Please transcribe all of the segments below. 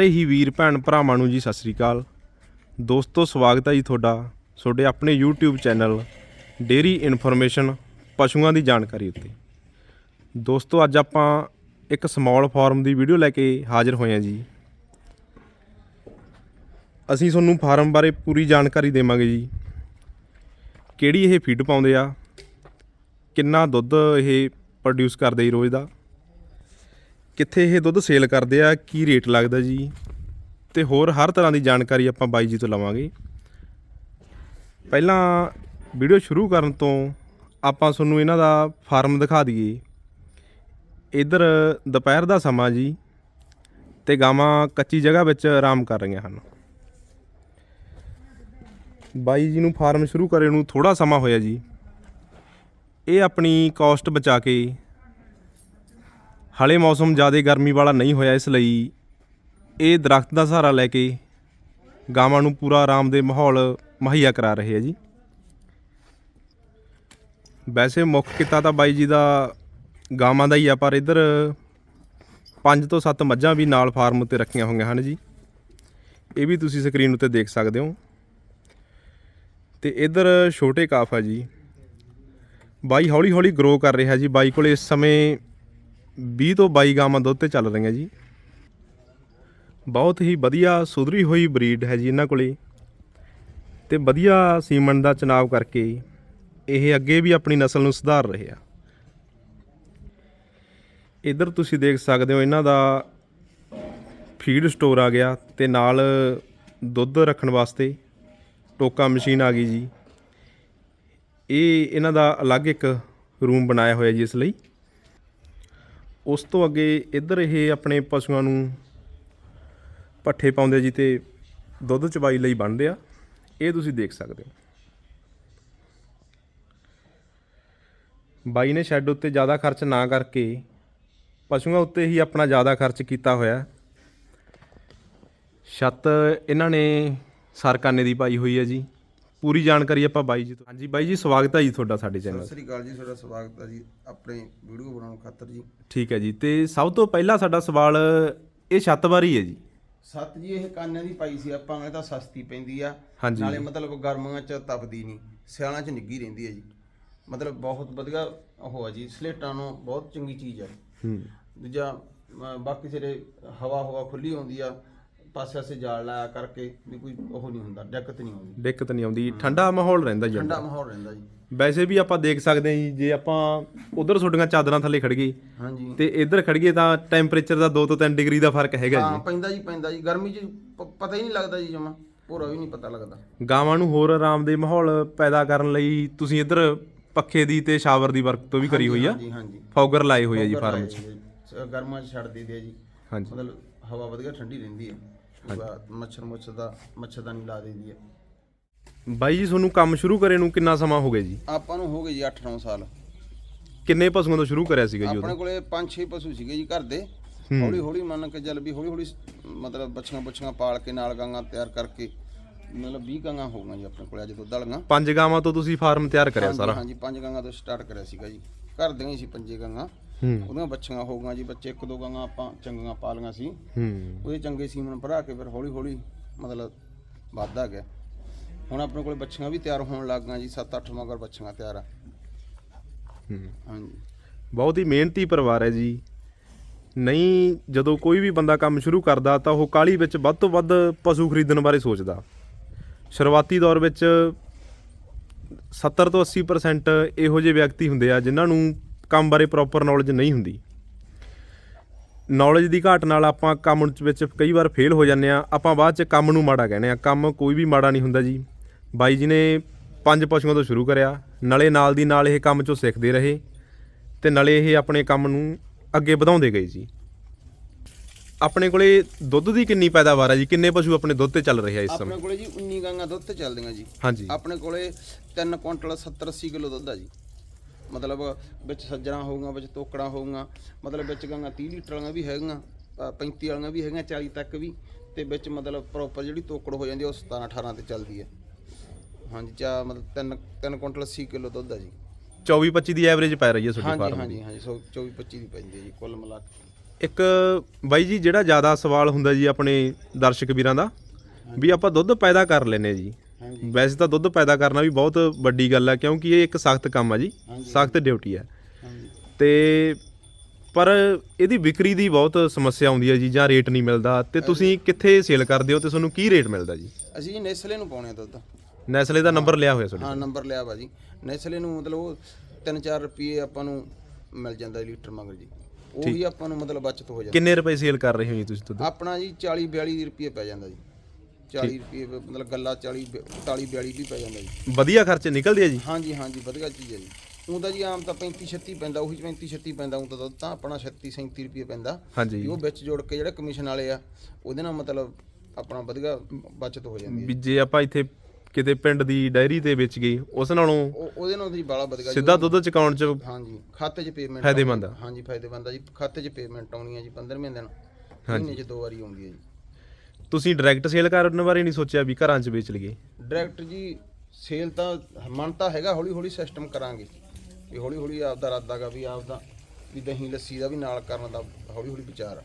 ਸਾਰੇ ਹੀ ਵੀਰ, ਭੈਣ ਭਰਾਵਾਂ ਨੂੰ ਜੀ ਸਤਿ ਸ੍ਰੀ ਅਕਾਲ। ਦੋਸਤੋ, ਸਵਾਗਤ ਹੈ ਜੀ ਤੁਹਾਡਾ, ਤੁਹਾਡੇ ਆਪਣੇ YouTube ਚੈਨਲ ਡੇਰੀ ਇਨਫੋਰਮੇਸ਼ਨ ਪਸ਼ੂਆਂ ਦੀ ਜਾਣਕਾਰੀ ਉੱਤੇ। ਦੋਸਤੋ, ਅੱਜ ਆਪਾਂ ਇੱਕ ਸਮਾਲ ਫਾਰਮ ਦੀ ਵੀਡੀਓ ਲੈ ਕੇ ਹਾਜ਼ਰ ਹੋਏ ਹਾਂ ਜੀ। ਅਸੀਂ ਤੁਹਾਨੂੰ ਫਾਰਮ ਬਾਰੇ ਪੂਰੀ ਜਾਣਕਾਰੀ ਦੇਵਾਂਗੇ ਜੀ। ਕਿਹੜੀ ਇਹ ਫੀਡ ਪਾਉਂਦੇ ਆ? ਕਿੰਨਾ ਦੁੱਧ ਇਹ ਪ੍ਰੋਡਿਊਸ ਕਰਦੇ ਜੀ ਰੋਜ਼ ਦਾ? ਕਿੱਥੇ ਇਹ ਦੁੱਧ ਸੇਲ ਕਰਦੇ ਆ, ਕੀ ਰੇਟ ਲੱਗਦਾ ਜੀ? ਤੇ ਹੋਰ ਹਰ ਤਰ੍ਹਾਂ ਦੀ ਜਾਣਕਾਰੀ ਆਪਾਂ ਬਾਈ ਜੀ ਤੋਂ ਲਵਾਂਗੇ। ਪਹਿਲਾਂ ਵੀਡੀਓ ਸ਼ੁਰੂ ਕਰਨ ਤੋਂ ਆਪਾਂ ਤੁਹਾਨੂੰ ਇਹਨਾਂ ਦਾ ਫਾਰਮ ਦਿਖਾ ਦਈਏ। ਇੱਧਰ ਦੁਪਹਿਰ ਦਾ ਸਮਾਂ ਜੀ, ਤੇ ਗਾਵਾਂ ਕੱਚੀ ਜਗ੍ਹਾ ਵਿੱਚ ਆਰਾਮ ਕਰ ਰਹੀਆਂ ਹਨ। ਬਾਈ ਜੀ ਨੂੰ ਫਾਰਮ ਸ਼ੁਰੂ ਕਰੇ ਨੂੰ ਥੋੜਾ ਸਮਾਂ ਹੋਇਆ ਜੀ। ਇਹ ਆਪਣੀ ਕਾਸਟ ਬਚਾ ਕੇ ਹਾਲੇ ਮੌਸਮ ਜ਼ਿਆਦਾ ਗਰਮੀ ਵਾਲਾ ਨਹੀਂ ਹੋਇਆ, ਇਸ ਲਈ ਇਹ ਦਰਖਤ ਦਾ ਸਹਾਰਾ ਲੈ ਕੇ ਗਾਵਾਂ ਨੂੰ ਪੂਰਾ ਆਰਾਮ ਦੇ ਮਾਹੌਲ ਮੁਹੱਈਆ ਕਰਾ ਰਹੇ ਆ ਜੀ। ਵੈਸੇ ਮੁੱਖ ਕਿੱਤਾ ਤਾਂ ਬਾਈ ਜੀ ਦਾ ਗਾਵਾਂ ਦਾ ਹੀ ਆ, ਪਰ ਇੱਧਰ 5 ਤੋਂ 7 ਮੱਝਾਂ ਵੀ ਨਾਲ ਫਾਰਮ ਉੱਤੇ ਰੱਖੀਆਂ ਹੋਈਆਂ ਹਨ ਜੀ। ਇਹ ਵੀ ਤੁਸੀਂ ਸਕਰੀਨ ਉੱਤੇ ਦੇਖ ਸਕਦੇ ਹੋ। ਤੇ ਇੱਧਰ ਛੋਟੇ ਕਾਫ ਆ ਜੀ। ਬਾਈ ਹੌਲੀ ਹੌਲੀ ਗਰੋ ਕਰ ਰਿਹਾ ਜੀ। ਬਾਈ ਕੋਲੇ ਇਸ ਸਮੇਂ 20 ਤੋਂ 22 ਗਾਵਾਂ ਦੁੱਧ ਤੇ ਚੱਲ ਰਹੀਆਂ ਜੀ। ਬਹੁਤ ਹੀ ਵਧੀਆ ਸੁਧਰੀ ਹੋਈ ਬਰੀਡ ਹੈ ਜੀ ਇਹਨਾਂ ਕੋਲੇ। ਤੇ ਵਧੀਆ ਸੀਮਨ ਦਾ ਚਨਾਵ ਕਰਕੇ ਇਹ ਅੱਗੇ ਵੀ ਆਪਣੀ ਨਸਲ ਨੂੰ ਸੁਧਾਰ ਰਹੇ ਆ। ਇੱਧਰ ਤੁਸੀਂ ਦੇਖ ਸਕਦੇ ਹੋ ਇਹਨਾਂ ਦਾ ਫੀਡ ਸਟੋਰ ਆ ਗਿਆ ਤੇ ਨਾਲ ਦੁੱਧ ਰੱਖਣ ਵਾਸਤੇ ਟੋਕਾ ਮਸ਼ੀਨ ਆ ਗਈ ਜੀ। ਇਹ ਇਹਨਾਂ ਦਾ ਅਲੱਗ ਇੱਕ ਰੂਮ ਬਣਾਇਆ ਹੋਇਆ ਜੀ ਇਸ ਲਈ। ਉਸ ਤੋਂ ਅੱਗੇ ਇੱਧਰ ਇਹ ਆਪਣੇ ਪਸ਼ੂਆਂ ਨੂੰ ਪੱਠੇ ਪਾਉਂਦੇ ਜੀ ਤੇ ਦੁੱਧ ਚਵਾਈ ਲਈ ਬਣਦੇ ਆ। ਇਹ ਤੁਸੀਂ ਦੇਖ ਸਕਦੇ ਹੋ। ਬਾਈ ਨੇ ਸ਼ੈੱਡ ਉੱਤੇ ਜ਼ਿਆਦਾ ਖਰਚ ਨਾ ਕਰਕੇ ਪਸ਼ੂਆਂ ਉੱਤੇ ਹੀ ਆਪਣਾ ਜ਼ਿਆਦਾ ਖਰਚ ਕੀਤਾ ਹੋਇਆ। ਛੱਤ ਇਹਨਾਂ ਨੇ ਸਰਕਾਨੇ ਦੀ ਪਾਈ ਹੋਈ ਹੈ ਜੀ। ਪੂਰੀ ਜਾਣਕਾਰੀ ਆਪਾਂ ਬਾਈ ਜੀ ਤੋਂ ਹਾਂਜੀ ਬਾਈ ਜੀ ਸਵਾਗਤ ਹੈ ਜੀ ਤੁਹਾਡਾ ਸਾਡੇ ਚੈਨਲ ਸਤਿ ਸ੍ਰੀ ਅਕਾਲ ਜੀ ਤੁਹਾਡਾ ਸਵਾਗਤ ਹੈ ਜੀ ਆਪਣੇ ਵੀਡੀਓ ਬਣਾਉਣ ਖਾਤਰ ਜੀ। ਠੀਕ ਹੈ ਜੀ ਤੇ ਸਭ ਤੋਂ ਪਹਿਲਾਂ ਸਾਡਾ ਸਵਾਲ ਇਹ ਛੱਤ ਬਾਰੇ ਹੀ ਹੈ ਜੀ। ਸੱਤ ਜੀ ਇਹ ਕਾਨਿਆਂ ਦੀ ਪਾਈ ਸੀ ਆਪਾਂ ਨੇ ਤਾਂ ਸਸਤੀ ਪੈਂਦੀ ਆ। ਨਾਲੇ ਮਤਲਬ ਗਰਮੀਆਂ ਚ ਤਪਦੀ ਨਹੀਂ ਸਿਆਲਾਂ ਚ ਨਿੱਗੀ ਰਹਿੰਦੀ ਹੈ ਜੀ। ਮਤਲਬ ਬਹੁਤ ਵਧੀਆ ਉਹ ਆ ਜੀ ਸਲੇਟਾਂ ਨੂੰ ਬਹੁਤ ਚੰਗੀ ਚੀਜ਼ ਹੈ ਹੂੰ। ਦੂਜਾ ਬਾਕੀ ਜਿਹੜੇ ਹਵਾ ਹਵਾ ਖੁੱਲੀ ਆਉਂਦੀ ਆ ਪਾਸੇ ਪਾਸੇ ਜਾਲ ਲਾਇਆ ਕਰਕੇ ਵੀ ਕੋਈ ਉਹ ਨਹੀਂ ਹੁੰਦਾ ਦਿੱਕਤ ਨਹੀਂ ਆਉਂਦੀ। ਦਿੱਕਤ ਨਹੀਂ ਆਉਂਦੀ। ਠੰਡਾ ਮਾਹੌਲ ਰਹਿੰਦਾ ਜੀ ਠੰਡਾ। ਮਾਹੌਲ ਰਹਿੰਦਾ ਜੀ। ਵੈਸੇ ਵੀ ਆਪਾਂ ਦੇਖ ਸਕਦੇ ਹਾਂ ਜੀ ਜੇ ਆਪਾਂ ਉਧਰ ਤੁਹਾਡੀਆਂ ਚਾਦਰਾਂ ਥੱਲੇ ਖੜ ਗਏ ਹਾਂਜੀ। ਤੇ ਇੱਧਰ ਖੜ ਗਏ ਤਾਂ ਟੈਂਪਰੇਚਰ ਦਾ 2 ਤੋਂ 3 ਡਿਗਰੀ ਦਾ ਫ਼ਰਕ ਹੈਗਾ ਹਾਂ ਜੀ ਪੈਂਦਾ ਜੀ ਪੈਂਦਾ ਜੀ। ਗਰਮੀ ਚ ਪ- ਪਤਾ ਹੀ ਨਹੀਂ ਲੱਗਦਾ ਜੀ ਜਮਾ ਪੂਰਾ ਵੀ ਨਹੀਂ ਪਤਾ ਲੱਗਦਾ। ਗਾਵਾਂ ਨੂੰ ਹੋਰ ਆਰਾਮ ਦੇ ਮਾਹੌਲ ਪੈਦਾ ਕਰਨ ਲਈ ਤੁਸੀਂ ਇੱਧਰ ਪੱਖੇ ਦੀ ਤੇ ਸ਼ਾਵਰ ਦੀ ਵਰਤੋਂ ਵੀ ਕਰੀ ਹੋਈ ਆ। ਹਾਂਜੀ ਹਾਂਜੀ ਫੌਗਰ ਲਾਏ ਹੋਏ ਆ ਜੀ ਫਾਰਮ 'ਚ। ਗਰਮਾਂ 'ਚ ਛੱਡ ਦਈਦੇ ਆ ਜੀ। ਹਾਂਜੀ। ਮਤਲਬ ਹਵਾ ਵਧੀਆ ਠੰਡੀ ਰਹਿੰਦੀ ਹੈ ਉਹਦਾ ਮੱਛਰ ਮੁੱਛਰ ਦਾ ਮੱਛਰਦਾਨੀ ਲਾ ਦਈਦੀ ਹੈ। ਬਾਈ ਜੀ ਤੁਹਾਨੂੰ ਕੰਮ ਸ਼ੁਰੂ ਕਰੇ ਨੂੰ ਕਿੰਨਾ ਸਮਾਂ ਹੋ ਗਿਆ ਜੀ? ਆਪਾਂ ਨੂੰ ਹੋ ਗਏ ਜੀ 8-9 ਸਾਲ। ਕਿੰਨੇ ਪਸ਼ੂਆਂ ਤੋਂ ਸ਼ੁਰੂ ਕਰਿਆ ਸੀਗਾ ਜੀ ਆਪਣੇ ਉਦੋਂ? ਕੋਲੇ 5-6 ਪਸ਼ੂ ਸੀਗੇ ਜੀ ਘਰ ਦੇ। ਹੌਲੀ ਹੌਲੀ ਮੰਨ ਕੇ ਚੱਲ ਵੀ ਹੌਲੀ ਹੌਲੀ ਮਤਲਬ ਬੱਚੀਆਂ ਬੱਚੀਆਂ ਪਾਲ ਕੇ ਨਾਲ ਗਾਂਗਾ ਤਿਆਰ ਕਰਕੇ ਮਤਲਬ 20 ਗਾਂਗਾ ਹੋ ਗਈਆਂ ਜੀ ਆਪਣੇ ਕੋਲੇ ਅੱਜ ਦੁੱਧ ਵਾਲੀਆਂ। ਪੰਜ ਗਾਵਾਂ ਤੋਂ ਤੁਸੀਂ ਫਾਰਮ ਤਿਆਰ ਕਰਿਆ ਸਾਰਾ? ਹਾਂਜੀ ਪੰਜ ਗਾਂਗਾ ਤੋਂ ਸਟਾਰਟ ਕਰਿਆ ਸੀਗਾ ਜੀ। ਘਰ ਦੀਆਂ ਹੀ ਸੀ ਪੰਜੇ ਗਾਂਗਾ ਹੂੰ। ਉਹਦੀਆਂ ਬੱਚੀਆਂ ਹੋ ਗਈਆਂ ਜੀ ਬੱਚੇ ਇੱਕ ਦੋ ਗਾਂਗਾ ਆਪਾਂ ਚੰਗੀਆਂ ਪਾਲੀਆਂ ਸੀ। ਹੂੰ। ਉਹਦੇ ਚੰਗੇ ਸੀਮਨ ਭਰਾ ਕੇ ਫਿਰ ਹੌਲੀ ਹੌਲੀ ਮਤਲਬ ਵੱਧਦਾ ਗਿਆ। ਹੁਣ ਆਪਣੇ ਕੋਲ ਬੱਚੀਆਂ ਵੀ ਤਿਆਰ ਹੋਣ ਲੱਗ ਗਈਆਂ ਜੀ 7-8 ਮਗਰ ਬੱਚੀਆਂ ਤਿਆਰ ਆ। ਹੂੰ। ਹਾਂਜੀ। ਬਹੁਤ ਹੀ ਮਿਹਨਤੀ ਪਰਿਵਾਰ ਹੈ ਜੀ। ਨਹੀਂ ਜਦੋਂ ਕੋਈ ਵੀ ਬੰਦਾ ਕੰਮ ਸ਼ੁਰੂ ਕਰਦਾ ਤਾਂ ਉਹ ਕਾਲੀ ਵਿੱਚ ਵੱਧ ਤੋਂ ਵੱਧ ਪਸ਼ੂ ਖਰੀਦਣ ਬਾਰੇ ਸੋਚਦਾ। ਸ਼ੁਰੂਆਤੀ ਦੌਰ ਵਿੱਚ 70 ਤੋਂ 80% ਇਹੋ ਜਿਹੇ ਵਿਅਕਤੀ ਹੁੰਦੇ ਆ ਜਿਨ੍ਹਾਂ ਨੂੰ ਕੰਮ ਬਾਰੇ ਪ੍ਰੋਪਰ ਨੌਲੇਜ ਨਹੀਂ ਹੁੰਦੀ। ਨੌਲੇਜ ਦੀ ਘਾਟ ਨਾਲ ਆਪਾਂ ਕੰਮ ਵਿੱਚ ਕਈ ਵਾਰ ਫੇਲ ਹੋ ਜਾਂਦੇ ਆ ਆਪਾਂ ਬਾਅਦ ਚ ਕੰਮ ਨੂੰ ਮਾੜਾ ਕਹਿੰਦੇ ਆ ਕੰਮ ਕੋਈ ਵੀ ਮਾੜਾ ਨਹੀਂ ਹੁੰਦਾ ਜੀ। ਬਾਈ ਜੀ ਨੇ ਪੰਜ ਪਸ਼ੂਆਂ ਤੋਂ ਸ਼ੁਰੂ ਕਰਿਆ। ਨਾਲੇ ਨਾਲ ਦੀ ਨਾਲ ਇਹ ਕੰਮ ਚੋਂ ਸਿੱਖਦੇ ਰਹੇ ਤੇ ਨਾਲੇ ਇਹ ਆਪਣੇ ਕੰਮ ਨੂੰ ਅੱਗੇ ਵਧਾਉਂਦੇ ਗਏ ਜੀ। ਆਪਣੇ ਕੋਲੇ ਦੁੱਧ ਦੀ ਕਿੰਨੀ ਪੈਦਾਵਾਰ ਹੈ ਜੀ? ਕਿੰਨੇ ਪਸ਼ੂ ਆਪਣੇ ਦੁੱਧ ਤੇ ਚੱਲ ਰਹੇ ਆ ਇਸ ਸਮੇਂ? ਆਪਣੇ ਕੋਲੇ ਜੀ 19 ਗਾਂਗਾ ਦੁੱਧ ਤੇ ਚੱਲਦੀਆਂ ਜੀ। ਹਾਂਜੀ। ਆਪਣੇ ਕੋਲੇ 3 ਕੁਇੰਟਲ 70 80 ਕਿਲੋ ਦੁੱਧ ਆ ਜੀ। ਮਤਲਬ ਵਿੱਚ ਸੱਜਣਾ ਹੋਊਗਾ ਵਿੱਚ ਤੋਕੜਾਂ ਹੋਊਗਾ ਮਤਲਬ ਵਿੱਚ ਗਾਂਗਾ 30 ਲੀਟਰ ਵਾਲੀਆਂ ਵੀ ਹੈਗੀਆਂ ਅ, 35 ਵਾਲੀਆਂ ਵੀ ਹੈਗੀਆਂ 40 ਤੱਕ ਵੀ ਤੇ ਵਿੱਚ ਮਤਲਬ ਪ੍ਰੋਪਰ ਜਿਹੜੀ ਤੋਕੜ ਹੋ ਜਾਂਦੀ ਉਹ 17 18 ਤੇ ਚੱਲਦੀ ਹੈ ਹਾਂਜੀ ਚਾ ਮਤਲਬ 3 3 ਕੁਇੰਟਲ 80 ਕਿਲੋ ਦੁੱਧ ਆ ਜੀ। 24 25 ਦੀ ਐਵਰੇਜ ਪੈ ਰਹੀ ਹੈ ਤੁਹਾਡੀ ਹਾਂਜੀ ਫਾਰਮ ਹਾਂਜੀ ਹਾਂਜੀ ਸੌ 24 25 ਦੀ ਪੈਂਦੀ ਹੈ ਜੀ ਕੁੱਲ ਮਿਲਾ ਕੇ। ਇੱਕ ਬਾਈ ਜੀ ਜਿਹੜਾ ਜ਼ਿਆਦਾ ਸਵਾਲ ਹੁੰਦਾ ਜੀ ਆਪਣੇ ਦਰਸ਼ਕ ਵੀਰਾਂ ਦਾ ਵੀ ਆਪਾਂ ਦੁੱਧ ਪੈਦਾ ਕਰ ਲੈਨੇ ਜੀ। ਹਾਂਜੀ ਵੈਸੇ ਤਾਂ ਦੁੱਧ ਪੈਦਾ ਕਰਨਾ ਵੀ ਬਹੁਤ ਵੱਡੀ ਗੱਲ ਹੈ ਕਿਉਂਕਿ ਇਹ ਇੱਕ ਸਖਤ ਕੰਮ ਆ ਜੀ। ਸਖਤ ਡਿਊਟੀ ਹੈ ਹਾਂਜੀ। ਤੇ ਪਰ ਇਹਦੀ ਵਿਕਰੀ ਦੀ ਬਹੁਤ ਸਮੱਸਿਆ ਆਉਂਦੀ ਹੈ ਜੀ ਜਾਂ ਰੇਟ ਨਹੀਂ ਮਿਲਦਾ। ਤੇ ਤੁਸੀਂ ਕਿੱਥੇ ਸੇਲ ਕਰਦੇ ਹੋ ਤੇ ਤੁਹਾਨੂੰ ਕੀ ਰੇਟ ਮਿਲਦਾ ਜੀ? ਅਸੀਂ ਨੈਸਲੇ ਨੂੰ ਪਾਉਣੇ ਆ ਦੁੱਧ। ਨੈਸਲੇ ਦਾ ਨੰਬਰ ਲਿਆ ਹੋਇਆ ਤੁਹਾਡੇ ਹਾਂ ਨੰਬਰ ਲਿਆ ਵਾ ਜੀ। ਨੈਸਲੇ ਨੂੰ ਮਤਲਬ ਉਹ 3-4 ਰੁਪਏ ਆਪਾਂ ਨੂੰ ਮਿਲ ਜਾਂਦਾ ਲੀਟਰ ਮਗਰ ਜੀ। ਉਹ ਵੀ ਆਪਾਂ ਨੂੰ ਮਤਲਬ ਬਚਤ ਹੋ ਜਾਂਦੀ। ਕਿੰਨੇ ਰੁਪਏ ਸੇਲ ਕਰ ਰਹੇ ਹੋ ਜੀ ਤੁਸੀਂ ਦੁੱਧ? ਆਪਣਾ ਜੀ 40-42 ਰੁਪਏ ਪੈ ਜਾਂਦਾ ਜੀ। 40 ਰੁਪਏ ਮਤਲਬ ਗੱਲਾ 40 40-42 ਵੀ ਪੈ ਜਾਂਦਾ ਜੀ। ਵਧੀਆ ਖਰਚ ਨਿਕਲਦੇ ਆ ਜੀ? ਹਾਂਜੀ ਹਾਂਜੀ ਵਧੀਆ ਚੀਜ਼ ਹੈ ਜੀ। ਉਹ ਤਾਂ ਜੀ ਆਮ ਤਾਂ 35-36 ਪੈਂਦਾ ਉਹੀ 35-36 ਪੈਂਦਾ ਉਹ ਤਾਂ ਦੁੱਧ ਤਾਂ ਆਪਣਾ 36-37 ਰੁਪਏ ਪੈਂਦਾ। ਹਾਂਜੀ। ਉਹ ਵਿੱਚ ਜੋੜ ਕੇ ਜਿਹੜੇ ਕਮਿਸ਼ਨ ਵਾਲੇ ਆ ਉਹਦੇ ਨਾਲ ਮਤਲਬ ਆਪਣਾ ਵਧੀਆ ਬਚਤ ਹੋ ਜਾਂਦੀ ਹੈ ਵੀ ਜੇ ਆਪਾਂ ਇੱਥੇ ਕਿਤੇ ਪਿੰਡ ਦੀ ਡਾਇਰੀ ਤੇ ਵੇਚ ਗਈ ਉਸ ਨਾਲੋਂ ਉਹ ਉਹਦੇ ਨਾਲ ਜੀ ਬਾਲਾ ਵਧੀਆ। ਜੀ ਸਿੱਧਾ ਦੁੱਧ ਚਕਾਉਣ ਚ ਹਾਂਜੀ ਖਾਤੇ 'ਚ ਪੇਮੈਂਟ ਫਾਇਦੇਮੰਦ ਆ। ਹਾਂਜੀ ਫਾਇਦੇਮੰਦ ਆ ਜੀ। ਖਾਤੇ 'ਚ ਪੇਮੈਂਟ ਆਉਣੀ ਹੈ ਜੀ 15ਵੇਂ ਦਿਨ। ਮਹੀਨੇ 'ਚ ਦੋ ਵਾਰੀ ਆਉਂਦੀ ਹੈ ਜੀ। ਤੁਸੀਂ ਡਾਇਰੈਕਟ ਸੇਲ ਕਰਨ ਬਾਰੇ ਨਹੀਂ ਸੋਚਿਆ ਵੀ ਘਰਾਂ 'ਚ ਵੇਚ ਲਈਏ? ਡਾਇਰੈਕਟ ਜੀ ਸੇਲ ਤਾਂ ਮਨ ਤਾਂ ਹੈਗਾ ਹੌਲੀ ਹੌਲੀ ਸਿਸਟਮ ਕਰਾਂਗੇ। ਵੀ ਹੌਲੀ ਹੌਲੀ ਆਪਦਾ ਇਰਾਦਾਗਾ ਵੀ ਆਪਦਾ ਵੀ ਦਹੀਂ ਲੱਸੀ ਦਾ ਵੀ ਨਾਲ ਕਰਨ ਦਾ ਹੌਲੀ ਹੌਲੀ ਵਿਚਾਰ ਆ।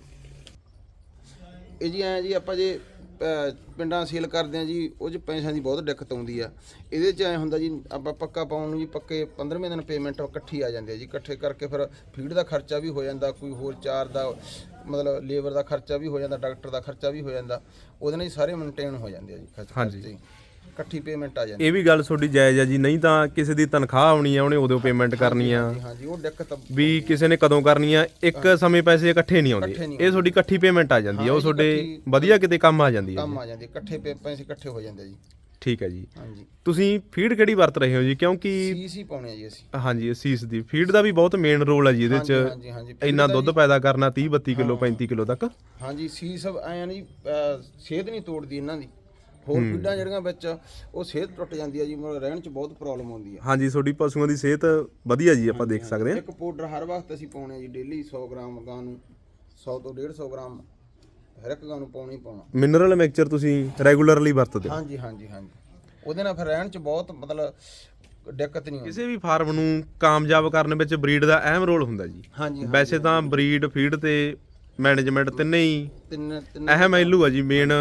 ਇਹ ਜੀ ਐ ਜੀ ਆਪਾਂ ਜੇ ਅਹ, ਪਿੰਡਾਂ ਸੇਲ ਕਰਦੇ ਆ ਜੀ ਉਹ 'ਚ ਪੈਸਿਆਂ ਦੀ ਬਹੁਤ ਦਿੱਕਤ ਆਉਂਦੀ ਆ। ਇਹਦੇ 'ਚ ਐ ਹੁੰਦਾ ਜੀ ਆਪਾਂ ਪੱਕਾ ਪਾਉਣ ਨੂੰ ਜੀ ਪੱਕੇ 15ਵੇਂ ਦਿਨ ਪੇਮੈਂਟ ਇਕੱਠੀ ਆ ਜਾਂਦੀ ਆ ਜੀ। ਇਕੱਠੇ ਕਰਕੇ ਫਿਰ ਫੀਡ ਦਾ ਖਰਚਾ ਵੀ ਹੋ ਜਾਂਦਾ ਕੋਈ ਹੋਰ ਚਾਰ ਦਾ ਮਤਲਬ ਲੇਬਰ ਦਾ ਖਰਚਾ ਵੀ ਹੋ ਜਾਂਦਾ ਡਾਕਟਰ ਦਾ ਖਰਚਾ ਵੀ ਹੋ ਜਾਂਦਾ ਉਹਦੇ ਨਾਲ ਹੀ ਸਾਰੇ ਮੇਨਟੇਨ ਹੋ ਜਾਂਦੇ ਆ ਜੀ ਖਰਚ ਹਾਂਜੀ। ਖਰਚੇ। ਇਕੱਠੀ ਪੇਮੈਂਟ ਆ ਜਾਂਦੀ ਇਹ ਵੀ ਗੱਲ ਤੁਹਾਡੀ ਜਾਇਜ਼ ਆ ਜੀ ਨਹੀਂ ਤਾਂ ਕਿਸੇ ਦੀ ਤਨਖਾਹ ਆਉਣੀ ਆ ਉਹਨੇ ਉਦੋਂ ਪੇਮੈਂਟ ਕਰਨੀ ਆ। ਹਾਂਜੀ ਹਾਂਜੀ ਉਹ ਦਿੱਕਤ ਵੀ ਕਿਸੇ ਨੇ ਕਦੋਂ ਕਰਨੀ ਆ ਇੱਕ ਸਮੇਂ ਪੈਸੇ ਇਕੱਠੇ ਨਹੀਂ ਆਉਂਦੇ। ਇਕੱਠੇ ਨਹੀਂ ਇਹ ਤੁਹਾਡੀ ਇਕੱਠੀ ਪੇਮੈਂਟ ਆ ਜਾਂਦੀ ਆ ਉਹ ਤੁਹਾਡੇ ਵਧੀਆ ਕਿਤੇ ਕੰਮ ਆ ਜਾਂਦੀ ਹੈ ਕੰਮ ਆ ਜਾਂਦੀ ਇਕੱਠੇ ਪੇ- ਪੈਸੇ ਇਕੱਠੇ ਹੋ ਜਾਂਦੇ ਜੀ। ਠੀਕ ਹੈ ਜੀ। ਹਾਂਜੀ। ਤੁਸੀਂ ਫੀਡ ਕਿਹੜੀ ਵਰਤ ਰਹੇ ਹੋ ਜੀ? ਕਿਉਂਕਿ ਸੀਸ ਹੀ ਪਾਉਣੇ ਆ ਜੀ ਅਸੀਂ। ਹਾਂਜੀ ਅਸੀਸ ਦੀ। ਫੀਡ ਦਾ ਵੀ ਬਹੁਤ ਮੇਨ ਰੋਲ ਹੈ ਜੀ ਇਹਦੇ ਹਾਂਜੀ, 'ਚ। ਹਾਂਜੀ ਇੰਨਾ ਦੁੱਧ ਪੈਦਾ ਕਰਨਾ 30 32 ਕਿਲੋ 35 ਕਿਲੋ ਤੱਕ। ਹਾਂਜੀ ਸੀਸ ਐਂ ਨਹੀਂ ਸਿਹਤ ਨਹੀਂ ਤੋੜਦੀ ਇਹਨਾਂ ਦੀ। ਹੋਰ ਫੀਡਾਂ ਜਿਹੜੀਆਂ ਵਿੱਚ ਉਹ ਸਿਹਤ ਟੁੱਟ ਜਾਂਦੀ ਹੈ ਜੀ ਮਤਲਬ ਰਹਿਣ 'ਚ ਬਹੁਤ ਪ੍ਰੋਬਲਮ ਆਉਂਦੀ ਹੈ ਹਾਂਜੀ ਤੁਹਾਡੀ ਪਸ਼ੂਆਂ ਦੀ ਸਿਹਤ ਵਧੀਆ ਜੀ ਆਪਾਂ ਦੇਖ ਸਕਦੇ ਹਾਂ। ਇੱਕ ਪਾਊਡਰ ਹਰ ਵਕਤ ਅਸੀਂ ਪਾਉਣੇ ਆ ਜੀ ਡੇਲੀ 100 ਗ੍ਰਾਮ ਗਾਂ ਨੂੰ 100 ਤੋਂ 150 ਗ੍ਰਾਮ। ਹਰ ਇੱਕ ਗਾਂ ਨੂੰ ਪਾਉਣਾ ਪਾਉਣਾ। ਮਿਨਰਲ ਮਿਕਸਚਰ ਤੁਸੀਂ ਰੈਗੂਲਰਲੀ ਵਰਤਦੇ ਹੋ? ਹਾਂਜੀ ਹਾਂਜੀ ਹਾਂਜੀ। ਉਹਦੇ ਨਾਲ ਫਿਰ ਰਹਿਣ 'ਚ ਬਹੁਤ ਮਤਲਬ ਦਿੱਕਤ ਨਹੀਂ ਆਉਂਦੀ। ਕਿਸੇ ਵੀ ਫਾਰਮ ਨੂੰ ਕਾਮਯਾਬ ਕਰਨ ਵਿੱਚ ਬਰੀਡ ਦਾ ਅਹਿਮ ਰੋਲ ਹੁੰਦਾ ਜੀ। ਹਾਂਜੀ ਵੈਸੇ ਤਾਂ ਬਰੀਡ ਫੀਡ ਤੇ ਮੈਨੇਜਮੈਂਟ ਤਿੰਨੇ ਹੀ ਤਿੰਨ ਤਿੰਨ ਅਹਿਮ ਪਹਿਲੂ ਆ ਜੀ ਮੇਨ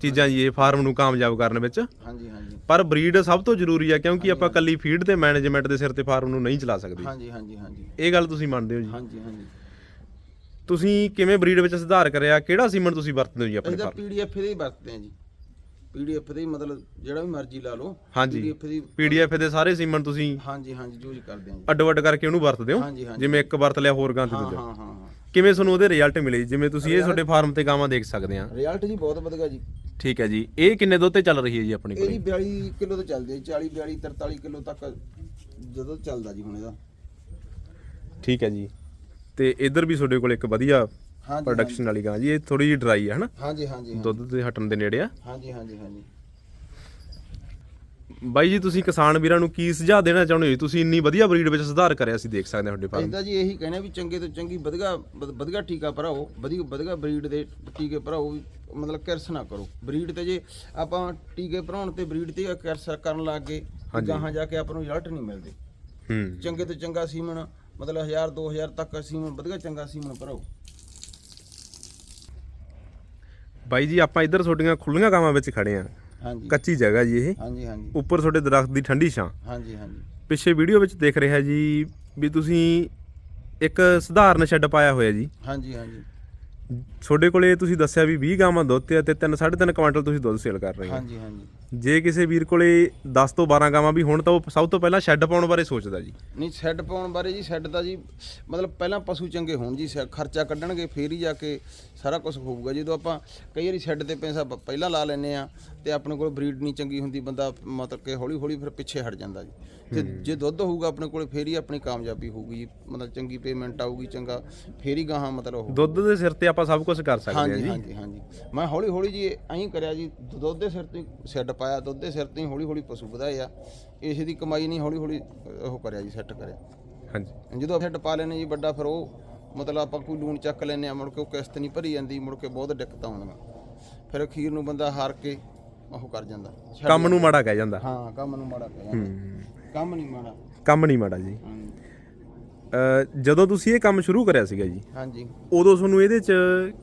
ਚੀਜ਼ਾਂ ਜੀ ਇਹ ਫਾਰਮ ਨੂੰ ਕਾਮਯਾਬ ਕਰਨ ਵਿੱਚ। ਹਾਂਜੀ ਹਾਂਜੀ। ਪਰ ਬਰੀਡ ਸਭ ਤੋਂ ਜ਼ਰੂਰੀ ਆ ਕਿਉਂਕਿ ਆਪਾਂ ਕੱਲੀ ਫੀਡ ਤੇ ਮੈਨੇਜਮੈਂਟ ਦੇ ਸਿਰ ਤੇ ਫਾਰਮ ਨੂੰ ਨਹੀਂ ਚਲਾ ਸਕਦੇ। ਹਾਂਜੀ ਹਾਂਜੀ ਹਾਂਜੀ। ਇਹ ਗੱਲ ਤੁਸੀਂ ਮੰਨਦੇ ਹੋ ਜੀ। ਹਾਂਜੀ ਹਾਂਜੀ। ਤੁਸੀਂ ਕਿਵੇਂ ਬਰੀਡ ਵਿੱਚ ਸੁਧਾਰ ਕਰਿਆ? ਕਿਹੜਾ ਸੀਮਨ ਤੁਸੀਂ ਵਰਤਦੇ ਹੋ ਜੀ ਆਪਣੇ ਅਸੀਂ ਤਾਂ ਫਾਰਮ ਪੀਡੀਐਫ ਦੇ ਹੀ ਵਰਤਦੇ ਆ ਜੀ। ਪੀਡੀਐਫ ਦੇ ਹੀ ਮਤਲਬ ਜਿਹੜਾ ਵੀ ਮਰਜ਼ੀ ਲਾ ਲਓ। ਹਾਂਜੀ। ਪੀਡੀਐਫ ਦੀ ਪੀਡੀਐਫ ਦੇ ਸਾਰੇ ਸੀਮਨ ਤੁਸੀਂ ਹਾਂਜੀ ਹਾਂਜੀ ਯੂਜ਼ ਕਰਦੇ ਆ ਜੀ। ਅੱਡੋ ਅੱਡ ਕਰਕੇ ਉਹਨੂੰ ਵਰਤਦੇ ਹੋ? ਹਾਂਜੀ ਜਿਵੇਂ ਇੱਕ ਵਰਤ ਲਿਆ ਹੋਰ ਗਾਂ ਤੇ ਹਾਂ ਦੂਜਾ। ਹਾਂ ਹਾਂ ਹਾਂ। ਕਿਵੇਂ ਤੁਹਾਨੂੰ ਉਹਦੇ ਰਿਜ਼ਲਟ ਮਿਲੇ ਜੀ? ਜਿਵੇਂ ਤੁਸੀਂ ਇਹ ਤੁਹਾਡੇ ਫਾਰਮ ਤੇ ਗਾਵਾਂ ਦੇਖ ਸਕਦੇ ਆ ਰਿਜ਼ਲਟ ਜੀ ਬਹੁਤ ਵਧੀਆ ਜੀ। ਠੀਕ ਹੈ ਜੀ। ਇਹ ਕਿੰਨੇ ਦੁੱਧ ਤੇ ਚੱਲ ਰਹੀ ਹੈ ਜੀ ਆਪਣੀ ਇਹ ਕੋਲ ਜੀ 42 ਕਿਲੋ ਤੋਂ ਚੱਲਦੀ ਹੈ 40 42 43 ਕਿਲੋ ਤੱਕ ਜਦੋਂ ਚੱਲਦਾ ਜੀ ਹੁਣ ਇਹਦਾ। ਠੀਕ ਹੈ ਜੀ। ਤੇ ਇੱਧਰ ਵੀ ਤੁਹਾਡੇ ਕੋਲ ਇੱਕ ਵਧੀਆ ਹਾਂਜੀ ਪ੍ਰੋਡਕਸ਼ਨ ਵਾਲੀ ਗਾਂ ਜੀ ਇਹ ਥੋੜੀ ਜਿਹੀ ਡਰਾਈ ਹੈ ਹਨਾ? ਹਾਂਜੀ ਹਾਂਜੀ ਦੁੱਧ ਤੇ ਹਟਣ ਦੇ ਨੇੜੇ ਆ। ਹਾਂਜੀ ਹਾਂਜੀ ਹਾਂਜੀ। ਬਾਈ ਜੀ ਤੁਸੀਂ ਕਿਸਾਨ ਵੀਰਾਂ ਨੂੰ ਕੀ ਸੁਝਾਅ ਦੇਣਾ ਚਾਹੁੰਦੇ ਹੋ ਜੀ? ਤੁਸੀਂ ਇੰਨੀ ਵਧੀਆ ਬਰੀਡ ਵਿੱਚ ਸੁਧਾਰ ਕਰਿਆ ਅਸੀਂ ਦੇਖ ਸਕਦੇ ਹਾਂ ਤੁਹਾਡੇ ਫਾਰਮ ਤਾਂ ਜੀ ਇਹੀ ਕਹਿੰਦੇ ਆ ਵੀ ਚੰਗੇ ਤੋਂ ਚੰਗੀ ਵਧੀਆ ਵਧ- ਵਧੀਆ ਟੀਕਾ ਭਰਾਓ ਵਧੀਆ ਵਧੀਆ ਬਰੀਡ ਦੇ ਟੀਕੇ ਭਰਾਓ ਵੀ ਮਤਲਬ ਕਿਰਸ ਨਾ ਕਰੋ। ਬਰੀਡ ਤੇ ਜੇ ਆਪਾਂ ਟੀਕੇ ਭਰਾਉਣ ਤੇ ਬਰੀਡ ਤੇ ਕਿਰਸ ਕਰਨ ਲੱਗ ਗਏ। ਗਾਹਾਂ ਜਾ ਕੇ ਆਪਾਂ ਨੂੰ ਰਿਜ਼ਲਟ ਨਹੀਂ ਮਿਲਦੇ। ਹੂੰ। ਚੰਗੇ ਤੋਂ ਚੰਗਾ ਸੀਮਨ ਮਤਲਬ 1000 2000 ਤੱਕ ਸੀਮਨ ਵਧੀਆ ਚੰਗਾ ਸੀਮਨ ਭਰਾਓ। ਬਾਈ ਜੀ ਆਪਾਂ ਇੱਧਰ ਤੁਹਾਡੀਆਂ ਖੁੱਲੀਆਂ ਗਾਵਾਂ ਵਿੱਚ ਖੜੇ ਆ। ਹਾਂਜੀ। ਕੱਚੀ ਜਗ੍ਹਾ ਜੀ ਇਹ। ਹਾਂਜੀ ਹਾਂਜੀ। ਉੱਪਰ ਤੁਹਾਡੇ ਦਰਖਤ ਦੀ ਠੰਡੀ ਛਾਂ। ਹਾਂਜੀ ਹਾਂਜੀ। ਪਿੱਛੇ ਵੀਡੀਓ ਵਿੱਚ ਦੇਖ ਰਿਹਾ ਜੀ ਵੀ ਤੁਸੀਂ ਇੱਕ ਸਧਾਰਨ ਸ਼ੈੱਡ ਪਾਇਆ ਹੋਇਆ ਜੀ। ਹਾਂਜੀ ਹਾਂਜੀ। ਤੁਹਾਡੇ ਕੋਲੇ ਤੁਸੀਂ ਦੱਸਿਆ ਵੀ 20 ਗਾਵਾਂ ਦੁੱਧ ਤੇ 3 3.5 ਕੁਇੰਟਲ ਤੁਸੀਂ ਦੁੱਧ ਸੇਲ ਕਰ ਰਹੇ ਹੋ। ਹਾਂਜੀ ਹਾਂਜੀ। ਜੇ ਕਿਸੇ ਵੀਰ ਕੋਲੇ 10 ਤੋਂ 12 ਗਾਵਾਂ ਵੀ ਹੁਣ ਤਾਂ ਉਹ ਸਭ ਤੋਂ ਪਹਿਲਾਂ ਸ਼ੈੱਡ ਪਾਉਣ ਬਾਰੇ ਸੋਚਦਾ ਜੀ। ਨਹੀਂ ਸ਼ੈੱਡ ਪਾਉਣ ਬਾਰੇ ਜੀ ਸ਼ੈੱਡ ਦਾ ਜੀ ਮਤਲਬ ਪਹਿਲਾਂ ਪਸ਼ੂ ਚੰਗੇ ਹੋਣ ਜੀ ਸ਼ੈ- ਖਰਚਾ ਕੱਢਣਗੇ ਫੇਰ ਹੀ ਜਾ ਕੇ ਸਾਰਾ ਕੁਝ ਹੋਊਗਾ। ਜਦੋਂ ਆਪਾਂ ਕਈ ਵਾਰੀ ਸ਼ੈੱਡ ਤੇ ਪੈਸਾ ਪ- ਪਹਿਲਾਂ ਲਾ ਲੈਨੇ ਆ ਤੇ ਆਪਣੇ ਕੋਲ ਬਰੀਡ ਨਹੀਂ ਚੰਗੀ ਹੁੰਦੀ ਬੰਦਾ ਮਤਲਬ ਕਿ ਹੌਲੀ ਹੌਲੀ ਫਿਰ ਪਿੱਛੇ ਹਟ ਜਾਂਦਾ ਜੀ। ਤੇ ਜੇ ਦੁੱਧ ਹੋਊਗਾ ਆਪਣੇ ਕੋਲ ਫੇਰ ਹੀ ਆਪਣੀ ਕਾਮਯਾਬੀ ਹੋਊਗੀ ਜੀ। ਮਤਲਬ ਚੰਗੀ ਪੇਮੈਂਟ ਆਊਗੀ ਚੰਗਾ ਫੇਰ ਹੀ ਗਾਹਾਂ ਮਤਲਬ ਹੋਊ ਦੁੱਧ ਦੇ ਸਿਰ ਤੇ ਆਪਾਂ ਸਭ ਕੁਝ ਕਰ ਸਕਦੇ ਹਾਂ ਹਾਂਜੀ ਜੀ। ਹਾਂਜੀ ਹਾਂਜੀ। ਮੈਂ ਹੌਲੀ ਹੌਲੀ ਜੀ ਐਂ ਕਰਿਆ ਜੀ ਦੁੱਧ ਦੇ ਸਿਰ ਤੋਂ ਸ਼ੈੱਡ ਪਾਇਆ ਦੁੱਧ ਦੇ ਸਿਰ ਤੋਂ ਹੀ ਹੌਲੀ ਹੌਲੀ ਪਸ਼ੂ ਵਧਾਏ ਆ। ਇਸ ਦੀ ਕਮਾਈ ਨਹੀਂ ਹੌਲੀ ਹੌਲੀ ਉਹ ਕਰਿਆ ਜੀ ਸੈੱਟ ਕਰਿਆ। ਹਾਂਜੀ। ਜਦੋਂ ਸ਼ੈੱਡ ਪਾ ਲੈਨੇ ਜੀ ਵੱਡਾ ਫਿਰ ਉਹ ਮਤਲਬ ਆਪਾਂ ਕੋਈ ਲੂਣ ਚੱਕ ਲੈਨੇ ਆ ਮੁੜ ਕੇ ਉਹ ਕਿਸ਼ਤ ਨਹੀਂ ਭਰੀ ਜਾਂਦੀ ਮੁੜ ਕੇ ਬਹੁਤ ਦਿੱਕਤਾਂ ਆਉਂਦੀਆਂ। ਫਿਰ ਅਖੀਰ ਨੂੰ ਬੰਦਾ ਹਾਰ ਕੇ ਉਹ ਕਰ ਜਾਂਦਾ। ਕੰਮ ਨੂੰ ਮਾੜਾ ਕਹਿ ਜਾਂਦਾ। ਹਾਂ ਕੰਮ ਨੂੰ ਮਾੜਾ ਕਹਿ ਜਾਂਦਾ। ਕੰਮ ਨਹੀਂ ਮਾੜਾ। ਕੰਮ ਨਹੀਂ ਮਾੜਾ ਜੀ। ਹਾਂਜੀ। ਅ, ਜਦੋਂ ਤੁਸੀਂ ਇਹ ਕੰਮ ਸ਼ੁਰੂ ਕਰਿਆ ਸੀਗਾ ਜੀ ਹਾਂਜੀ। ਉਦੋਂ ਤੁਹਾਨੂੰ ਇਹਦੇ ਚ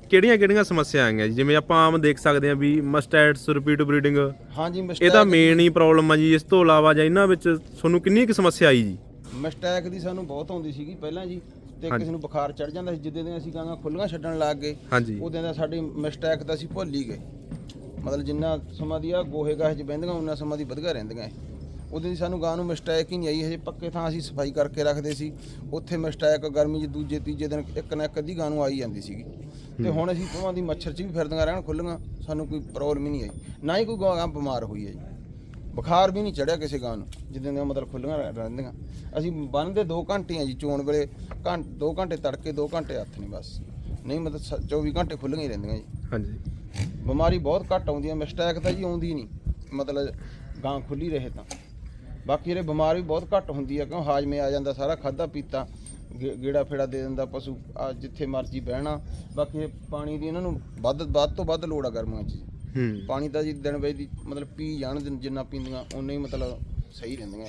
ਕਿਹੜੀਆਂ-ਕਿਹੜੀਆਂ ਸਮੱਸਿਆ ਆਈਆਂ ਜੀ? ਜਿਵੇਂ ਆਪਾਂ ਆਮ ਦੇਖ ਸਕਦੇ ਹਾਂ ਵੀ ਮਸਟੈਟਸ ਰਿਪੀਟ ਬਰੀਡਿੰਗ ਹਾਂਜੀ ਇਹਦਾ ਮਿਸਟੇਕ ਮੇਨ ਹੀ ਪ੍ਰੋਬਲਮ ਆ ਜੀ। ਇਸ ਤੋਂ ਇਲਾਵਾ ਜਾਂ ਇਹਨਾਂ ਵਿੱਚ ਤੁਹਾਨੂੰ ਕਿੰਨੀ ਕੁ ਸਮੱਸਿਆ ਆਈ ਜੀ? ਮਿਸਟੇਕ ਦੀ ਸਾਨੂੰ ਬਹੁਤ ਆਉਂਦੀ ਸੀਗੀ ਪਹਿਲਾਂ ਜੀ ਤੇ ਕਿਸੇ ਨੂੰ ਬੁਖਾਰ ਚੜ ਜਾਂਦਾ ਸੀ। ਜਿੱਦੇ ਦੇ ਅਸੀਂ ਗਾਂਗਾ ਖੁੱਲੀਆਂ ਛੱਡਣ ਲੱਗ ਗਏ ਹਾਂਜੀ। ਉਹਦੇ ਦਾ ਸਾਡੀ ਮਿਸਟੇਕ ਤਾਂ ਅਸੀਂ ਭੁੱਲ ਹੀ ਗਏ। ਮਤਲਬ ਜਿੰਨਾ ਸਮਾਂ ਦੀ ਆ ਗੋਹੇ ਗਾਹ 'ਚ ਬਹਿੰਦੀਆਂ ਉਹਨਾਂ ਸਮਾਂ ਦੀ ਵਧਗਾ ਰਹਿੰਦੀਆਂ ਇਹ। ਉਹਦੇ ਦੀ ਸਾਨੂੰ ਗਾਂ ਨੂੰ ਮਿਸਟੇਕ ਹੀ ਨਹੀਂ ਆਈ ਹਜੇ ਪੱਕੇ ਥਾਂ ਅਸੀਂ ਸਫ਼ਾਈ ਕਰਕੇ ਰੱਖਦੇ ਸੀ। ਉੱਥੇ ਮਿਸਟੇਕ ਗਰਮੀ 'ਚ ਦੂਜੇ ਤੀਜੇ ਦਿਨ ਇੱਕ ਨਾ ਇੱਕ ਅੱਧੀ ਗਾਂ ਨੂੰ ਆਈ ਜਾਂਦੀ ਸੀਗੀ। ਤੇ ਹੁਣ ਅਸੀਂ ਭਵਾਂ ਦੀ ਮੱਛਰ 'ਚ ਵੀ ਫਿਰਦੀਆਂ ਰਹਿਣ ਖੁੱਲੀਆਂ ਸਾਨੂੰ ਕੋਈ ਪ੍ਰੋਬਲਮ ਹੀ ਨਹੀਂ ਆਈ। ਨਾ ਹੀ ਕੋਈ ਗਾਂ ਬਿਮਾਰ ਹੋਈ ਹੈ ਜੀ। ਬੁਖਾਰ ਵੀ ਨਹੀਂ ਚੜਿਆ ਕਿਸੇ ਗਾਂ ਨੂੰ ਜਿੱਦਾਂ ਦੀਆਂ ਮਤਲਬ ਖੁੱਲੀਆਂ ਰਹਿ- ਰਹਿੰਦੀਆਂ। ਅਸੀਂ ਬੰਨਦੇ 2 ਘੰਟੇ ਆ ਜੀ ਚੋਣ ਵੇਲੇ ਘੰਟ 2 ਘੰਟੇ ਤੜਕੇ 2 ਘੰਟੇ ਹੱਥ ਨਹੀਂ ਬਸ। ਨਹੀਂ ਮਤਲਬ ਸ- 24 ਘੰਟੇ ਖੁੱਲੀਆਂ ਹੀ ਰਹਿੰਦੀਆਂ ਜੀ। ਹਾਂਜੀ। ਬਿਮਾਰੀ ਬਹੁਤ ਘੱਟ ਆਉਂਦੀ ਹੈ ਮਿਸਟੇਕ ਤਾਂ ਜੀ ਆਉਂਦੀ ਨਹੀਂ। ਮਤਲਬ ਗਾਂ ਖੁੱਲੀ ਰਹੇ ਤਾਂ। ਬਾਕੀ ਇਹਦੇ ਬਿਮਾਰ ਵੀ ਬਹੁਤ ਘੱਟ ਹੁੰਦੀ ਹੈ ਕਿਉਂ ਹਾਜਮੇ ਆ ਜਾਂਦਾ ਸਾਰਾ ਖਾਦਾ ਪੀਤਾ ਗੇੜਾ ਫੇੜਾ ਦੇ ਦਿੰਦਾ ਪਸ਼ੂ ਆ ਜਿੱਥੇ ਮਰਜ਼ੀ ਬਹਿਣਾ ਬਾਕੀ ਇਹ ਪਾਣੀ ਦੀ ਇਹਨਾਂ ਨੂੰ ਵੱਧ ਵੱਧ ਤੋਂ ਵੱਧ ਲੋੜ ਆ ਗਰਮੀਆਂ 'ਚ। ਹੂੰ ਪਾਣੀ ਤਾਂ ਜੀ ਦਿਨ ਵੇ ਦੀ ਮਤਲਬ ਪੀ ਜਾਣ ਜਿੰਨ- ਜਿੰਨਾ ਪੀਂਦੀਆਂ ਉਨਾ ਹੀ ਮਤਲਬ ਸਹੀ ਰਹਿੰਦੀਆਂ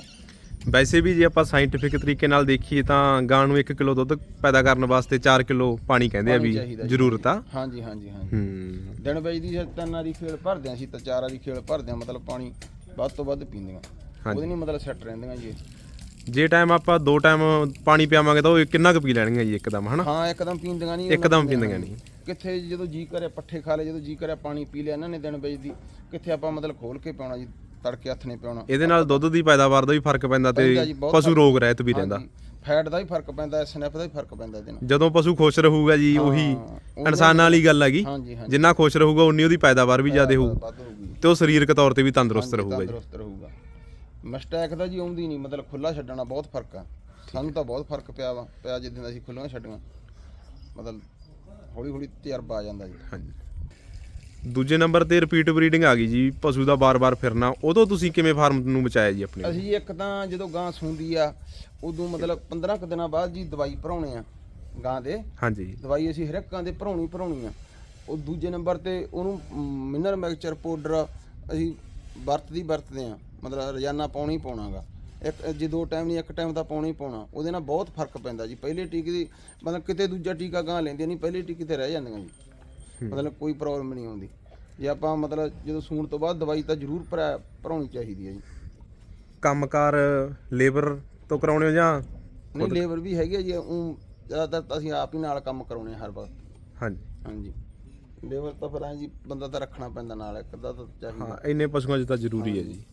ਵੈਸੇ ਵੀ ਜੇ ਆਪਾਂ ਸਾਇੰਟੀਫਿਕ ਤਰੀਕੇ ਨਾਲ ਦੇਖੀਏ ਤਾਂ ਗਾਂ ਨੂੰ 1 ਕਿਲੋ ਦੁੱਧ ਪੈਦਾ ਕਰਨ ਵਾਸਤੇ 4 ਕਿਲੋ ਪਾਣੀ ਕਹਿੰਦੇ ਆ ਵੀ। ਜ਼ਰੂਰਤ ਆ ਹਾਂਜੀ ਹਾਂਜੀ ਹਾਂਜੀ ਹੂੰ ਦਿਨ ਵੇ ਦੀ ਤਿੰਨਾਂ ਦੀ ਖੇਲ ਭਰਦੇ ਆ ਅਸੀਂ ਤਾਂ ਚਾਰਾਂ ਦੀ ਖੇਲ ਭਰਦੇ ਆ ਮਤਲਬ ਪਾਣੀ ਵੱਧ ਤੋਂ ਵੱਧ ਪੀਂਦੀਆਂ। ਉਹਦੇ ਨਹੀਂ ਮਤਲਬ ਸੈੱਟ ਰਹਿੰਦੀਆਂ ਜੀ। ਜੇ ਟਾਈਮ ਆਪਾਂ ਦੋ ਟਾਈਮ ਪਾਣੀ ਪਿਆਵਾਂਗੇ ਤਾਂ ਉਹ ਕਿੰਨਾ ਕੁ ਪੀ ਲੈਣਗੇ ਜੀ ਇੱਕਦਮ ਹਨਾ? ਹਾਂ ਇੱਕਦਮ ਪੀਂਦੀਆਂ ਨਹੀਂ ਇੱਕਦਮ ਪੀਂਦੀਆਂ ਨਹੀਂ। ਕਿੱਥੇ ਜਦੋਂ ਜੀ ਕਰੇ ਪੱਠੇ ਖਾ ਲਏ ਜਦੋਂ ਜੀ ਕਰੇ ਪਾਣੀ ਪੀ ਲਿਆ ਇਹਨਾਂ ਨੇ ਦਿਨ ਵੇਚ ਦੀ ਕਿੱਥੇ ਆਪਾਂ ਮਤਲਬ ਖੋਲ ਕੇ ਪਾਉਣਾ ਜੀ ਤੜਕੇ ਹੱਥ ਨੇ ਪਿਆਉਣਾ ਇਹਦੇ ਨਾਲ ਦੁੱਧ ਦੀ ਪੈਦਾਵਾਰ ਦਾ ਵੀ ਫ਼ਰਕ ਪੈਂਦਾ ਤੇ ਪਸ਼ੂ। ਰੋਗ ਰਹਿਤ ਵੀ ਰਹਿੰਦਾ। ਫੈਟ ਦਾ ਵੀ ਫ਼ਰਕ ਪੈਂਦਾ ਸਨੈਪ ਦਾ ਵੀ ਫ਼ਰਕ ਪੈਂਦਾ ਇਹਦੇ ਨਾਲ। ਜਦੋਂ ਪਸ਼ੂ ਖੁਸ਼ ਰਹੂਗਾ ਜੀ ਉਹੀ ਹਾਂ, ਇਨਸਾਨਾਂ ਵਾਲੀ ਗੱਲ ਹੈਗੀ ਜਿੰਨਾ ਖੁਸ਼ ਰਹੂਗਾ ਉਨੀ ਉਹਦੀ ਪੈਦਾਵਾਰ ਵੀ ਜ਼ਿਆਦਾ ਹੋਊ। ਤੇ ਉਹ ਸਰੀਰਕ ਤੌਰ ਤੇ ਵੀ ਤੰਦਰੁਸਤ ਰਹੂਗਾ ਜੀ। ਤੰਦਰੁਸਤ ਰਹੂਗਾ। ਮਿਸਟੇਕ ਦਾ ਜੀ ਆਉਂਦੀ ਨਹੀਂ ਮਤਲਬ ਖੁੱਲਾ ਛੱਡਣਾ ਬਹੁਤ ਫ਼ਰਕ ਆ। ਸਾਨੂੰ ਤਾਂ ਬਹੁਤ ਫ਼ਰਕ ਪਿਆ ਵਾ ਪਿਆ ਜਿੱਦਾਂ ਅਸੀਂ ਖੁੱਲੀਆਂ ਛੱਡੀਆਂ। ਮਤਲਬ ਹੌਲੀ ਹੌਲੀ ਤਜਰਬਾ ਆ ਜਾਂਦਾ ਜੀ। ਹਾਂਜੀ। ਦੂਜੇ ਨੰਬਰ ਤੇ ਰਿਪੀਟ ਬਰੀਡਿੰਗ ਆ ਗਈ ਜੀ ਪਸ਼ੂ ਦਾ ਬਾਰ-ਬਾਰ ਫਿਰਨਾ। ਉਦੋਂ ਤੁਸੀਂ ਕਿਵੇਂ ਫਾਰਮ ਨੂੰ ਬਚਾਇਆ ਜੀ ਆਪਣੇ? ਅਸੀਂ ਇੱਕ ਤਾਂ ਜਦੋਂ ਗਾਂ ਸੂੰਦੀ ਆ ਉਦੋਂ ਮਤਲਬ 15 ਕੁ ਦਿਨਾਂ ਬਾਅਦ ਜੀ ਦਵਾਈ ਭਰਾਉਣੇ ਆ ਗਾਂ ਦੇ। ਹਾਂਜੀ। ਦਵਾਈ ਅਸੀਂ ਹਰ ਇੱਕ ਗਾਂ ਦੇ ਭਰਾਉਣੀ ਭਰਾਉਣੀ ਆ। ਉਹ ਦੂਜੇ ਨੰਬਰ ਤੇ ਉਹਨੂੰ ਮਿਨਰਲ ਮਿਕਸਚਰ ਪਾਊਡਰ ਅਸੀਂ ਵਰਤਦੀ ਵਰਤਦੇ ਆ। ਮਤਲਬ ਰੋਜ਼ਾਨਾ ਪਾਉਣਾ ਹੀ ਪਾਉਣਾਗਾ। ਇੱਕ ਜੇ ਦੋ ਟਾਈਮ ਨਹੀਂ ਇੱਕ ਟਾਈਮ ਤਾਂ ਪਾਉਣਾ ਹੀ ਪਾਉਣਾ। ਉਹਦੇ ਨਾਲ ਬਹੁਤ ਫ਼ਰਕ ਪੈਂਦਾ ਜੀ। ਪਹਿਲੇ ਟੀਕੇ ਦੀ ਮਤਲਬ ਕਿਤੇ ਦੂਜਾ ਟੀਕਾ ਗਾਂ ਲੈਂਦੀਆਂ ਨਹੀਂ ਪਹਿਲੇ ਟੀਕੇ ਤੇ ਰਹਿ ਜਾਂਦੀਆਂ ਜੀ। ਮਤਲਬ ਕੋਈ ਪ੍ਰੋਬਲਮ ਨਹੀਂ ਆਉਂਦੀ। ਜੇ ਆਪਾਂ ਮਤਲਬ ਜਦੋਂ ਸੂਣ ਤੋਂ ਬਾਅਦ ਦਵਾਈ ਤਾਂ ਜ਼ਰੂਰ ਭਰਾ- ਭਰਾਉਣੀ ਚਾਹੀਦੀ ਹੈ ਜੀ। ਕੰਮਕਾਰ ਲੇਬਰ ਤੋਂ ਕਰਾਉਣੇ ਹੋ ਜਾਂ ਨਹੀਂ ਲੇਬਰ ਵੀ ਹੈਗੀ ਜੀ। ਉਹ ਜ਼ਿਆਦਾਤਰ ਅਸੀਂ ਆਪ ਹੀ ਨਾਲ ਕੰਮ ਕਰਾਉਣੇ ਹਰ ਵਕਤ। ਹਾਂਜੀ। ਹਾਂਜੀ। ਲੇਬਰ ਤਾਂ ਫਿਰ ਐਂ ਜੀ ਬੰਦਾ ਤਾਂ ਰੱਖਣਾ ਪੈਂਦਾ ਨਾਲ ਇੱਕ ਤਾਂ ਚਾਹੀਦਾ। ਹਾਂ ਇੰਨੇ ਪਸ਼ੂਆਂ 'ਚ ਤਾਂ ਜ਼ਰੂਰੀ ਹੈ ਜੀ।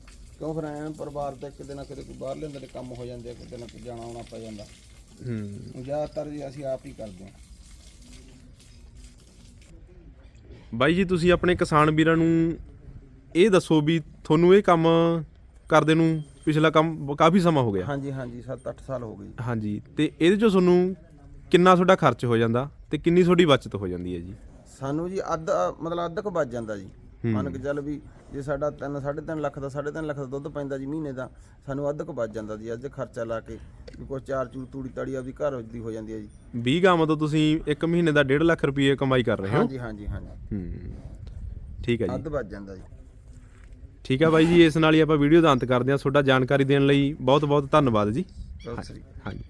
ਕਿਉਂ ਫਿਰ ਐਂ ਪਰਿਵਾਰ ਤੇ ਕਿਤੇ ਨਾ ਕਿਤੇ ਕੋਈ ਬਾਹਰ ਲੈਂਦੇ ਨੇ ਕੰਮ ਹੋ ਜਾਂਦੇ ਆ, ਕਿਤੇ ਨਾ ਕਿਤੇ ਜਾਣਾ ਆਉਣਾ ਪੈ ਜਾਂਦਾ। ਹੂੰ। ਜ਼ਿਆਦਾਤਰ ਜੀ ਅਸੀਂ ਆਪ ਹੀ ਕਰਦੇ ਹਾਂ। ਬਾਈ ਜੀ ਤੁਸੀਂ ਆਪਣੇ ਕਿਸਾਨ ਵੀਰਾਂ ਨੂੰ ਇਹ ਦੱਸੋ ਵੀ ਤੁਹਾਨੂੰ ਇਹ ਕੰਮ ਕਰਦੇ ਨੂੰ ਪਿਛਲਾ ਕੰਮ ਕਾਫੀ ਸਮਾਂ ਹੋ ਗਿਆ। ਹਾਂਜੀ ਹਾਂਜੀ 7-8 ਸਾਲ ਹੋ ਗਏ ਜੀ। ਹਾਂਜੀ ਤੇ ਇਹਦੇ 'ਚੋਂ ਤੁਹਾਨੂੰ ਕਿੰਨਾ ਤੁਹਾਡਾ ਖਰਚ ਹੋ ਜਾਂਦਾ ਤੇ ਕਿੰਨੀ ਤੁਹਾਡੀ ਬਚਤ ਹੋ ਜਾਂਦੀ ਹੈ ਜੀ? ਸਾਨੂੰ ਜੀ ਅੱਧ ਮਤਲਬ ਅੱਧ ਕੁ ਬਚ ਜਾਂਦਾ ਜੀ। ਮੰਨ ਕੇ ਚੱਲ ਵੀ ਜੇ ਸਾਡਾ 3 3.5 ਲੱਖ ਦਾ 3.5 ਲੱਖ ਦਾ ਦੁੱਧ ਪੈਂਦਾ ਜੀ ਮਹੀਨੇ ਦਾ ਸਾਨੂੰ ਅੱਧ ਕੁ ਬਚ ਜਾਂਦਾ ਜੀ ਅੱਜ ਖਰਚਾ ਲਾ ਕੇ ਵੀ ਕੋਈ ਚਾਰ ਚੂਰ ਤੂੜੀ ਤਾੜੀ ਆਪਦੀ ਘਰ ਦੀ ਹੋ ਜਾਂਦੀ ਹੈ ਜੀ। 20 ਗਾਵਾਂ ਤੋਂ ਤੁਸੀਂ ਇੱਕ ਮਹੀਨੇ ਦਾ 1.5 ਲੱਖ ਰੁਪਏ ਕਮਾਈ ਕਰ ਰਹੇ ਹੋ? ਹਾਂਜੀ ਹਾਂਜੀ ਹਾਂਜੀ। ਹੂੰ ਠੀਕ ਹੈ ਜੀ। ਅੱਧ ਬਚ ਜਾਂਦਾ ਜੀ। ਠੀਕ ਹੈ ਬਾਈ ਜੀ ਇਸ ਨਾਲ ਹੀ ਆਪਾਂ ਵੀਡੀਓ ਦਾ ਅੰਤ ਕਰਦੇ ਹਾਂ। ਤੁਹਾਡਾ ਜਾਣਕਾਰੀ ਦੇਣ ਲਈ ਬਹੁਤ ਬਹੁਤ ਧੰਨਵਾਦ ਜੀ। ਹਾਂਜੀ।